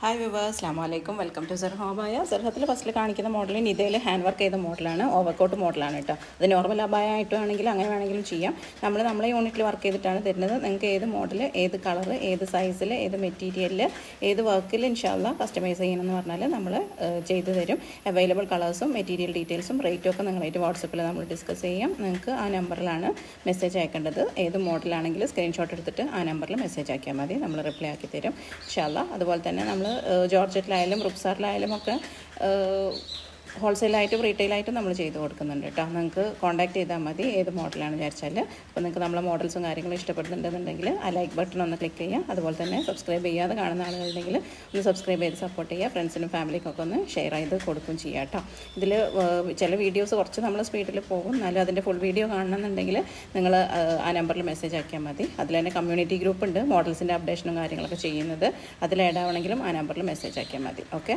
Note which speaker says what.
Speaker 1: Hi viewers അസ്ലാം വലൈക്കും welcome to സെർഹോബായ സെർഹത്തിൽ ഫസ്റ്റിൽ കാണിക്കുന്ന മോഡൽ നിതയിൽ ഹാൻഡ് വർക്ക് ചെയ്ത മോഡലാണ് ഓവർകോട്ട് മോഡലാണ് കേട്ടോ അത് നോർമൽ അബായ ആയിട്ടാണെങ്കിലും അങ്ങനെ വേണമെങ്കിലും ചെയ്യാം. നമ്മൾ നമ്മളെ യൂണിറ്റിൽ വർക്ക് ചെയ്തിട്ടാണ് തരുന്നത്. നിങ്ങൾക്ക് ഏത് മോഡൽ ഏത് കളർ ഏത് സൈസിൽ ഏത് മെറ്റീരിയലിൽ ഏത് വർക്കിൽ ഇൻഷാല്ല കസ്റ്റമൈസ് ചെയ്യണമെന്ന് പറഞ്ഞാൽ നമ്മൾ ചെയ്തു തരും. അവൈലബിൾ കളേഴ്സും മെറ്റീരിയൽ ഡീറ്റെയിൽസും റേറ്റും ഒക്കെ നിങ്ങളായിട്ട് വാട്സപ്പിൽ നമ്മൾ ഡിസ്കസ് ചെയ്യാം. നിങ്ങൾക്ക് ആ നമ്പറിലാണ് മെസ്സേജ് അയക്കേണ്ടത്. ഏത് മോഡലാണെങ്കിലും സ്ക്രീൻഷോട്ട് എടുത്തിട്ട് ആ നമ്പറിൽ മെസ്സേജ് ആക്കിയാൽ മതി. നമ്മൾ റിപ്ലൈ ആക്കി തരും. ഇൻഷാല്ല അതുപോലെ തന്നെ നമ്മൾ ജോർജറ്റിലായാലും റുക്സാറിലായാലും ഒക്കെ ഹോൾസെയിലായിട്ടും റീറ്റെയിലായിട്ടും നമ്മൾ ചെയ്ത് കൊടുക്കുന്നുണ്ട് കേട്ടോ. നിങ്ങൾക്ക് കോൺടാക്ട് ചെയ്താൽ മതി ഏത് മോഡലാണ് വിചാരിച്ചാൽ അപ്പോൾ നിങ്ങൾക്ക് നമ്മളെ മോഡൽസും കാര്യങ്ങളും ഇഷ്ടപ്പെടുന്നുണ്ടെന്നുണ്ടെങ്കിൽ ആ ലൈക്ക് ബട്ടൺ ഒന്ന് ക്ലിക്ക് ചെയ്യുക. അതുപോലെ തന്നെ സബ്സ്ക്രൈബ് ചെയ്യാതെ കാണുന്ന ആളുകളുണ്ടെങ്കിൽ ഒന്ന് സബ്സ്ക്രൈബ് ചെയ്ത് സപ്പോർട്ട് ചെയ്യുക. ഫ്രണ്ട്സിനും ഫാമിലിക്കൊക്കെ ഒന്ന് ഷെയർ ചെയ്ത് കൊടുക്കും ചെയ്യുക കേട്ടോ. ഇതിൽ ചില വീഡിയോസ് കുറച്ച് നമ്മൾ സ്പീഡിൽ പോകും. എന്നാലും അതിന്റെ ഫുൾ വീഡിയോ കാണണമെന്നുണ്ടെങ്കിൽ നിങ്ങൾ ആ നമ്പറിൽ മെസ്സേജ് ആക്കിയാൽ മതി. അതിൽ തന്നെ കമ്മ്യൂണിറ്റി ഗ്രൂപ്പ് ഉണ്ട്. മോഡൽസിന്റെ അപ്ഡേഷനും കാര്യങ്ങളൊക്കെ ചെയ്യുന്നത്. അതിൽ ആഡ് ആ നമ്പറിൽ മെസ്സേജ് ആക്കിയാൽ മതി. ഓക്കെ